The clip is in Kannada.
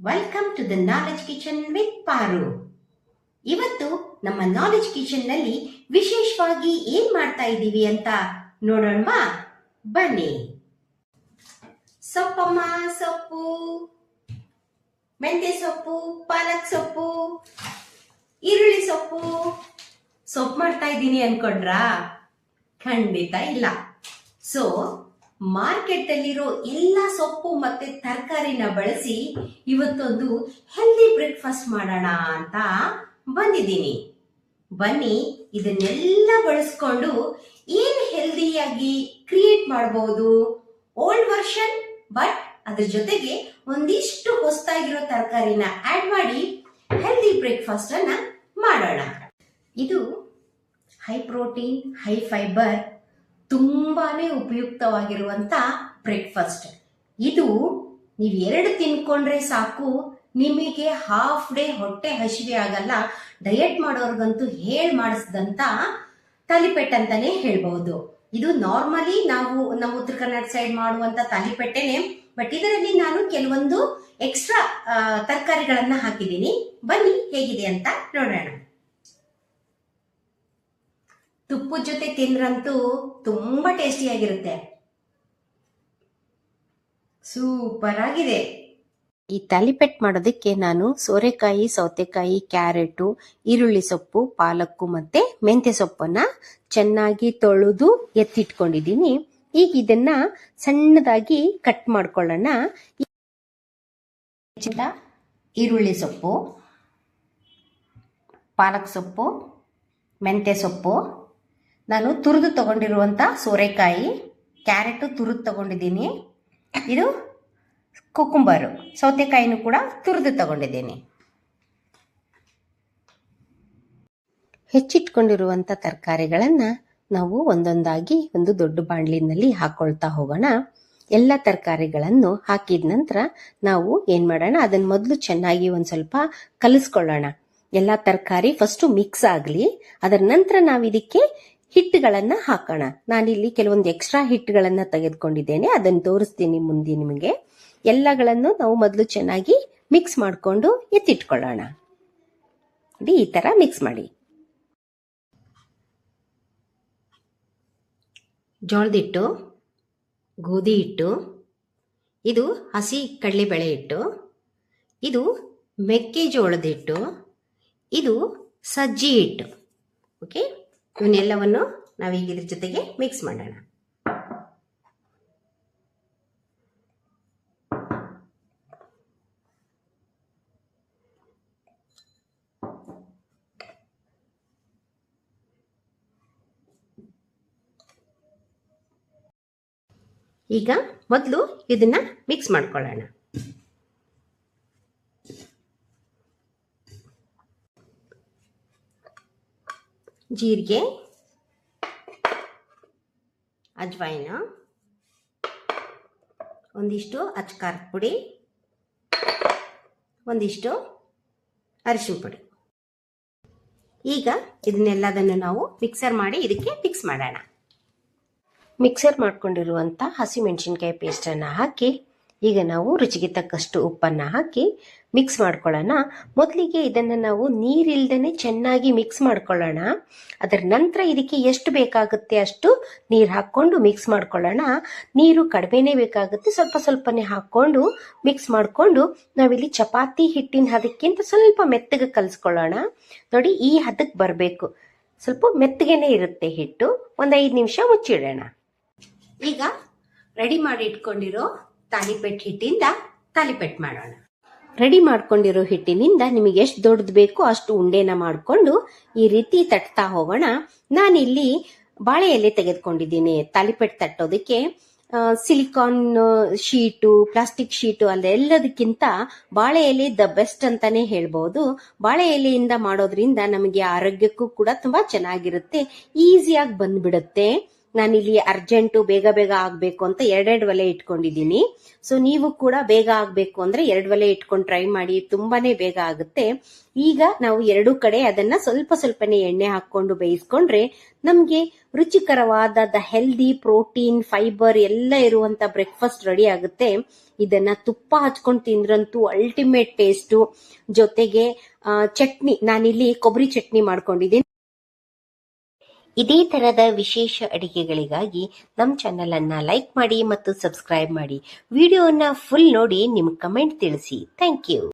Welcome to the knowledge kitchen with Paru ಇವತ್ತು ನಮ್ಮ ನಾಲೆಜ್ ಕಿಚನ್ನಲ್ಲಿ ವಿಶೇಷವಾಗಿ ಏನ್ ಮಾಡ್ತಾ ಇದ್ದೀವಿ ಅಂತ ನೋಡೋಣವಾ? ಬನ್ನಿ. ಸೊಪ್ಪಮ್ಮ, ಸೊಪ್ಪು ಮೆಂತೆ ಸೊಪ್ಪು, ಪಾಲಕ್ ಸೊಪ್ಪು, ಈರುಳ್ಳಿ ಸೊಪ್ಪು. ಸೊಪ್ಪು ಮಾಡ್ತಾ ಇದ್ದೀನಿ ಅನ್ಕೊಂಡ್ರಾ? ಖಂಡಿತ ಇಲ್ಲ. ಸೊ ಮಾರ್ಕೆಟ್ ಅಲ್ಲಿರೋ ಎಲ್ಲ ಸೊಪ್ಪು ಮತ್ತೆ ತರಕಾರಿನ ಬಳಸಿ ಇವತ್ತೊಂದು ಹೆಲ್ದಿ ಬ್ರೇಕ್ಫಾಸ್ಟ್ ಮಾಡೋಣ ಅಂತ ಬಂದಿದ್ದೀನಿ. ಬನ್ನಿ, ಇದನ್ನೆಲ್ಲ ಬಳಸ್ಕೊಂಡು ಏನ್ ಹೆಲ್ದಿಯಾಗಿ ಕ್ರಿಯೇಟ್ ಮಾಡಬಹುದು ಓಲ್ಡ್ ವರ್ಷನ್ ಬಟ್ ಅದ್ರ ಜೊತೆಗೆ ಒಂದಿಷ್ಟು ಹೊಸ್ತಾಗಿರೋ ತರಕಾರಿನ ಆಡ್ ಮಾಡಿ ಹೆಲ್ದಿ ಬ್ರೇಕ್ಫಾಸ್ಟ್ ಅನ್ನ ಮಾಡೋಣ. ಇದು ಹೈ ಪ್ರೋಟೀನ್ ಹೈ ಫೈಬರ್ ತುಂಬಾನೇ ಉಪಯುಕ್ತವಾಗಿರುವಂತ ಬ್ರೇಕ್ಫಾಸ್ಟ್. ಇದು ನೀವು ಎರಡು ತಿನ್ಕೊಂಡ್ರೆ ಸಾಕು, ನಿಮಗೆ ಹಾಫ್ ಡೇ ಹೊಟ್ಟೆ ಹಸಿವೆ ಆಗಲ್ಲ ಡಯಟ್ ಮಾಡೋರ್ಗಂತೂ ಹೇಳ್ ಮಾಡಿಸಿದಂತ ತಾಲಿಪೆಟ್ ಅಂತಾನೆ ಹೇಳ್ಬಹುದು. ಇದು ನಾರ್ಮಲಿ ನಾವು ನಮ್ಮ ಉತ್ತರ ಕನ್ನಡ ಸೈಡ್ ಮಾಡುವಂತ ತಾಲಿಪೆಟ್ಟೆನೆ ಬಟ್ ಇದರಲ್ಲಿ ನಾನು ಕೆಲವೊಂದು ಎಕ್ಸ್ಟ್ರಾ ತರಕಾರಿಗಳನ್ನ ಹಾಕಿದ್ದೀನಿ. ಬನ್ನಿ, ಹೇಗಿದೆ ಅಂತ ನೋಡೋಣ. ತುಪ್ಪದ ಜೊತೆ ತಿಂದ್ರಂತೂ ತುಂಬಾ ಟೇಸ್ಟಿಯಾಗಿರುತ್ತೆ ಸೂಪರ್ ಆಗಿದೆ ಈ ತಾಲಿಪೆಟ್ ಮಾಡೋದಕ್ಕೆ ನಾನು ಸೋರೆಕಾಯಿ, ಸೌತೆಕಾಯಿ, ಕ್ಯಾರೆಟು, ಈರುಳ್ಳಿ ಸೊಪ್ಪು, ಪಾಲಕ್ಕು ಮತ್ತೆ ಮೆಂತ್ಯ ಸೊಪ್ಪನ್ನ ಚೆನ್ನಾಗಿ ತೊಳೆದು ಎತ್ತಿಟ್ಕೊಂಡಿದ್ದೀನಿ. ಈಗ ಇದನ್ನ ಸಣ್ಣದಾಗಿ ಕಟ್ ಮಾಡ್ಕೊಳ್ಳೋಣ. ಈರುಳ್ಳಿ ಸೊಪ್ಪು, ಪಾಲಕ್ ಸೊಪ್ಪು, ಮೆಂತ್ಯ ಸೊಪ್ಪು ನಾನು ತುರಿದು ತಗೊಂಡಿರುವಂಥ ಸೋರೆಕಾಯಿ, ಕ್ಯಾರೆಟು ತುರಿದು ತಗೊಂಡಿದ್ದೀನಿ. ಇದು ಕುಕುಂಬರು, ಸೌತೆಕಾಯಿನೂ ಕೂಡ ತುರಿದು ತಗೊಂಡಿದ್ದೀನಿ. ಹೆಚ್ಚಿಟ್ಕೊಂಡಿರುವಂಥ ತರಕಾರಿಗಳನ್ನು ನಾವು ಒಂದೊಂದಾಗಿ ಒಂದು ದೊಡ್ಡ ಬಾಣಲಿನಲ್ಲಿ ಹಾಕೊಳ್ತಾ ಹೋಗೋಣ. ಎಲ್ಲ ತರಕಾರಿಗಳನ್ನು ಹಾಕಿದ ನಂತರ ನಾವು ಏನು ಮಾಡೋಣ, ಅದನ್ನ ಮೊದಲು ಚೆನ್ನಾಗಿ ಒಂದು ಸ್ವಲ್ಪ ಕಲಿಸ್ಕೊಳ್ಳೋಣ. ಎಲ್ಲ ತರಕಾರಿ ಫಸ್ಟ್ ಮಿಕ್ಸ್ ಆಗಲಿ, ಅದರ ನಂತರ ನಾವು ಇದಕ್ಕೆ ಹಿಟ್ಟುಗಳನ್ನ ಹಾಕೋಣ. ನಾನಿಲ್ಲಿ ಕೆಲವೊಂದು ಎಕ್ಸ್ಟ್ರಾ ಹಿಟ್ಟುಗಳನ್ನ ತೆಗೆದುಕೊಂಡಿದ್ದೇನೆ. ಅದನ್ನು ತೋರಿಸ್ತೀನಿ ಮುಂದೆ ನಿಮಗೆ. ಎಲ್ಲಗಳನ್ನು ನಾವು ಮೊದಲು ಚೆನ್ನಾಗಿ ಮಿಕ್ಸ್ ಮಾಡಿಕೊಂಡು ಎತ್ತಿಟ್ಕೊಳ್ಳೋಣ. ನೋಡಿ, ಈ ತರ ಮಿಕ್ಸ್ ಮಾಡಿ. ಜೋಳದ ಹಿಟ್ಟು ಗೋಧಿ ಹಿಟ್ಟು, ಇದು ಹಸಿ ಕಡಲೆಬೇಳೆ ಹಿಟ್ಟು, ಇದು ಮೆಕ್ಕೆಜೋಳದ ಹಿಟ್ಟು, ಇದು ಸಜ್ಜಿ ಹಿಟ್ಟು. ಓಕೆ ಇವನ್ನೆಲ್ಲವನ್ನು ನಾವೀಗ ಇದ್ರ ಜೊತೆಗೆ ಮಿಕ್ಸ್ ಮಾಡೋಣ. ಈಗ ಮೊದಲು ಇದನ್ನ ಮಿಕ್ಸ್ ಮಾಡ್ಕೊಳ್ಳೋಣ. ಜೀರಿಗೆ, ಅಜ್ವಾಯಿನ, ಒಂದಿಷ್ಟು ಅಚ್ಕಾರದ ಪುಡಿ, ಒಂದಿಷ್ಟು ಅರಿಶಿನ ಪುಡಿ. ಈಗ ಇದನ್ನೆಲ್ಲದನ್ನು ನಾವು ಮಿಕ್ಸರ್ ಮಾಡಿ ಇದಕ್ಕೆ ಮಿಕ್ಸ್ ಮಾಡೋಣ. ಮಿಕ್ಸರ್ ಮಾಡ್ಕೊಂಡಿರುವಂಥ ಹಸಿಮೆಣಸಿನ್ಕಾಯಿ ಪೇಸ್ಟನ್ನು ಹಾಕಿ, ಈಗ ನಾವು ರುಚಿಗೆ ತಕ್ಕಷ್ಟು ಉಪ್ಪನ್ನು ಹಾಕಿ ಮಿಕ್ಸ್ ಮಾಡ್ಕೊಳ್ಳೋಣ. ಮೊದಲಿಗೆ ಇದನ್ನು ನಾವು ನೀರಿಲ್ದೇ ಚೆನ್ನಾಗಿ ಮಿಕ್ಸ್ ಮಾಡ್ಕೊಳ್ಳೋಣ. ಅದರ ನಂತರ ಇದಕ್ಕೆ ಎಷ್ಟು ಬೇಕಾಗುತ್ತೆ ಅಷ್ಟು ನೀರು ಹಾಕ್ಕೊಂಡು ಮಿಕ್ಸ್ ಮಾಡ್ಕೊಳ್ಳೋಣ. ನೀರು ಕಡಿಮೆನೇ ಬೇಕಾಗುತ್ತೆ. ಸ್ವಲ್ಪ ಸ್ವಲ್ಪನೇ ಹಾಕ್ಕೊಂಡು ಮಿಕ್ಸ್ ಮಾಡಿಕೊಂಡು ನಾವಿಲ್ಲಿ ಚಪಾತಿ ಹಿಟ್ಟಿನ ಹದಕ್ಕಿಂತ ಸ್ವಲ್ಪ ಮೆತ್ತಗೆ ಕಲಿಸ್ಕೊಳ್ಳೋಣ. ನೋಡಿ, ಈ ಹದಕ್ಕೆ ಬರಬೇಕು. ಸ್ವಲ್ಪ ಮೆತ್ತಗೆನೇ ಇರುತ್ತೆ ಹಿಟ್ಟು. ಒಂದು ಐದು ನಿಮಿಷ ಮುಚ್ಚಿಡೋಣ. ಈಗ ರೆಡಿ ಮಾಡಿ ಇಟ್ಕೊಂಡಿರೋ ತಾಲಿಪೆಟ್ ಹಿಟ್ಟಿಂದ ತಾಲಿಪೆಟ್ ಮಾಡೋಣ. ರೆಡಿ ಮಾಡ್ಕೊಂಡಿರೋ ಹಿಟ್ಟಿನಿಂದ ನಿಮಗೆ ಎಷ್ಟು ದೊಡ್ಡದು ಬೇಕೋ ಅಷ್ಟು ಉಂಡೆನ ಮಾಡಿಕೊಂಡು ಈ ರೀತಿ ತಟ್ತಾ ಹೋಗೋಣ. ನಾನಿಲ್ಲಿ ಬಾಳೆ ಎಲೆ ತೆಗೆದುಕೊಂಡಿದ್ದೀನಿ. ತಾಲಿಪೆಟ್ ತಟ್ಟೋದಕ್ಕೆ ಸಿಲಿಕಾನ್ ಶೀಟು, ಪ್ಲಾಸ್ಟಿಕ್ ಶೀಟು ಅಲ್ಲೆಲ್ಲದಕ್ಕಿಂತ ಬಾಳೆ ಎಲೆ ದ ಬೆಸ್ಟ್ ಅಂತಾನೆ ಹೇಳ್ಬೋದು. ಬಾಳೆ ಎಲೆಯಿಂದ ಮಾಡೋದ್ರಿಂದ ನಮಗೆ ಆರೋಗ್ಯಕ್ಕೂ ಕೂಡ ತುಂಬಾ ಚೆನ್ನಾಗಿರುತ್ತೆ. ಈಸಿಯಾಗಿ ಬಂದ್ಬಿಡುತ್ತೆ. ನಾನಿಲ್ಲಿ ಅರ್ಜೆಂಟು ಬೇಗ ಬೇಗ ಆಗ್ಬೇಕು ಅಂತ ಎರಡೆರಡು ಒಲೆ ಇಟ್ಕೊಂಡಿದ್ದೀನಿ. ಸೊ ನೀವು ಕೂಡ ಬೇಗ ಆಗ್ಬೇಕು ಅಂದ್ರೆ ಎರಡು ಒಲೆ ಇಟ್ಕೊಂಡು ಟ್ರೈ ಮಾಡಿ ತುಂಬಾನೇ ಬೇಗ ಆಗುತ್ತೆ. ಈಗ ನಾವು ಎರಡು ಕಡೆ ಅದನ್ನ ಸ್ವಲ್ಪ ಸ್ವಲ್ಪನೇ ಎಣ್ಣೆ ಹಾಕೊಂಡು ಬೇಯಿಸ್ಕೊಂಡ್ರೆ ನಮ್ಗೆ ರುಚಿಕರವಾದ ದ ಹೆಲ್ದಿ ಪ್ರೋಟೀನ್ ಫೈಬರ್ ಎಲ್ಲ ಇರುವಂತ ಬ್ರೇಕ್ಫಾಸ್ಟ್ ರೆಡಿ ಆಗುತ್ತೆ. ಇದನ್ನ ತುಪ್ಪ ಹಚ್ಕೊಂಡು ತಿಂದ್ರಂತೂ ಅಲ್ಟಿಮೇಟ್ ಟೇಸ್ಟು ಜೊತೆಗೆ ಚಟ್ನಿ ನಾನಿಲ್ಲಿ ಕೊಬ್ಬರಿ ಚಟ್ನಿ ಮಾಡ್ಕೊಂಡಿದ್ದೀನಿ. ಇದೇ ತರದ ವಿಶೇಷ ಅಡಿಗೆಗಳಿಗಾಗಿ ನಮ್ಮ ಚಾನೆಲ್ ಅನ್ನ ಲೈಕ್ ಮಾಡಿ ಮತ್ತು ಸಬ್ಸ್ಕ್ರೈಬ್ ಮಾಡಿ. ವಿಡಿಯೋನ ಫುಲ್ ನೋಡಿ ನಿಮ್ ಕಮೆಂಟ್ ತಿಳಿಸಿ. Thank you